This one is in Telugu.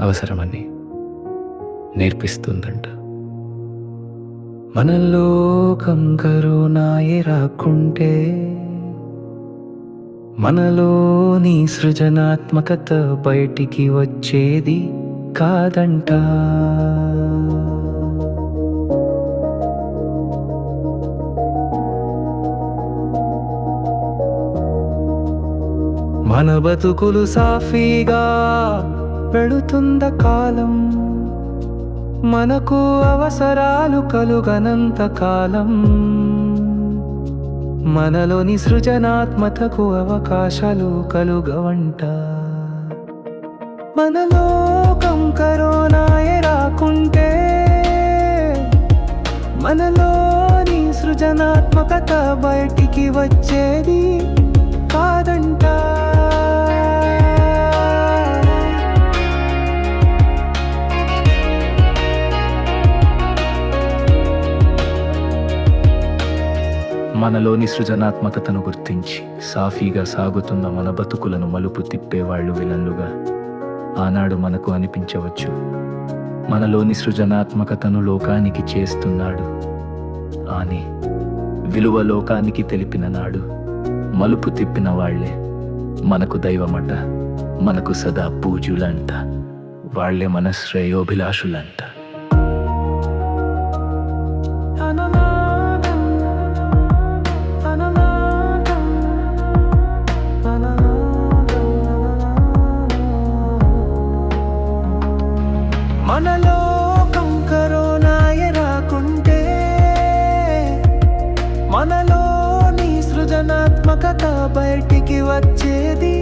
అవసరమని నేర్పిస్తుందంట. మనలోకం కరోనాయే రాకుంటే మనలోని సృజనాత్మకత బయటికి వచ్చేది కాదంట. మన బతుకులు సాఫీగా వెళుతుంద కాలం? మనకు అవసరాలు కలుగనంత కాలం. మనలోని సృజనాత్మతకు అవకాశాలు కలుగవంట. మనలోకం కరోనాయే రాకుంటే మనలోని సృజనాత్మకత బయటికి వచ్చేది కాదంట మనలోని సృజనాత్మకతను గుర్తించి సాఫీగా సాగుతున్న మన బతుకులను మలుపు తిప్పేవాళ్ళు విలన్లుగా ఆనాడు మనకు అనిపించవచ్చు. మనలోని సృజనాత్మకతను లోకానికి చేస్తున్నాడు. అని విలువ లోకానికి తెలిపిన నాడు మలుపు తిప్పిన వాళ్ళే మనకు దైవమట మనకు సదా పూజులంట. వాళ్ళే మన శ్రేయోభిలాషులంట. మనలోకం కరోనాయ రాకుంటే మనలోని సృజనాత్మకత బయటికి వచ్చేది